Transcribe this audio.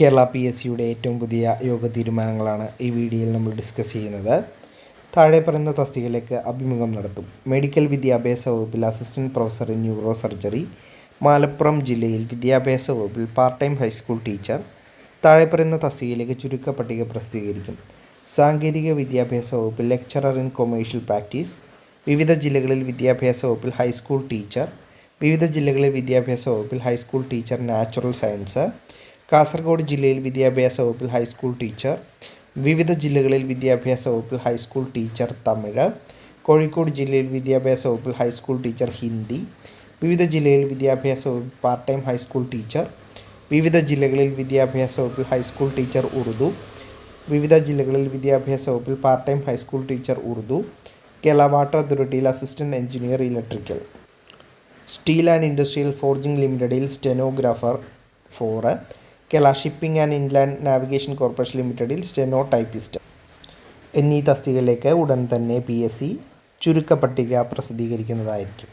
Kerala P S സിയുടെ ഏറ്റവും പുതിയ യോഗ തീരുമാനങ്ങളാണ് ഈ വീഡിയോയിൽ നമ്മൾ ഡിസ്കസ് ചെയ്യുന്നത്. താഴെ പറയുന്ന തസ്തികയിലേക്ക് അഭിമുഖം നടത്തും. മെഡിക്കൽ വിദ്യാഭ്യാസ വകുപ്പിൽ assistant professor in neuro surgery Malappuram ജില്ലയിൽ വിദ്യാഭ്യാസ വകുപ്പിൽ പാർട്ട് ടൈം ഹൈസ്കൂൾ ടീച്ചർ താഴെ പറയുന്ന തസ്തികയിലേക്ക് ചുരുക്ക പട്ടിക പ്രസിദ്ധീകരിക്കും. സാങ്കേതിക വിദ്യാഭ്യാസ വകുപ്പിൽ ലെക്ചറർ ഇൻ കൊമേഴ്ഷ്യൽ പ്രാക്ടീസ് വിവിധ ജില്ലകളിൽ വിദ്യാഭ്യാസ വകുപ്പിൽ ഹൈസ്കൂൾ ടീച്ചർ വിവിധ ജില്ലകളിൽ വിദ്യാഭ്യാസ വകുപ്പിൽ high school teacher natural science Kasaragod ജില്ലയിൽ വിദ്യാഭ്യാസ വകുപ്പിൽ ഹൈസ്കൂൾ ടീച്ചർ വിവിധ ജില്ലകളിൽ വിദ്യാഭ്യാസ വകുപ്പിൽ ഹൈസ്കൂൾ ടീച്ചർ തമിഴ് കോഴിക്കോട് ജില്ലയിൽ വിദ്യാഭ്യാസ വകുപ്പിൽ ഹൈസ്കൂൾ ടീച്ചർ ഹിന്ദി വിവിധ ജില്ലയിൽ വിദ്യാഭ്യാസ വകുപ്പിൽ പാർട്ട് ടൈം ഹൈസ്കൂൾ ടീച്ചർ വിവിധ ജില്ലകളിൽ വിദ്യാഭ്യാസ വകുപ്പിൽ ഹൈസ്കൂൾ ടീച്ചർ ഉറുദു വിവിധ ജില്ലകളിൽ വിദ്യാഭ്യാസ വകുപ്പിൽ part time high school teacher Urdu Kerala water അതോറിറ്റിയിൽ assistant engineer electrical. Steel and industrial forging ലിമിറ്റഡിൽ stenographer for Kerala shipping and inland navigation corporation ലിമിറ്റഡിൽ സ്റ്റെനോ ടൈപ്പിസ്റ്റ് എന്നീ തസ്തികകളിലേക്ക് ഉടൻ തന്നെ പി എസ് സി ചുരുക്കപ്പട്ടിക പ്രസിദ്ധീകരിക്കുന്നതായിരിക്കും.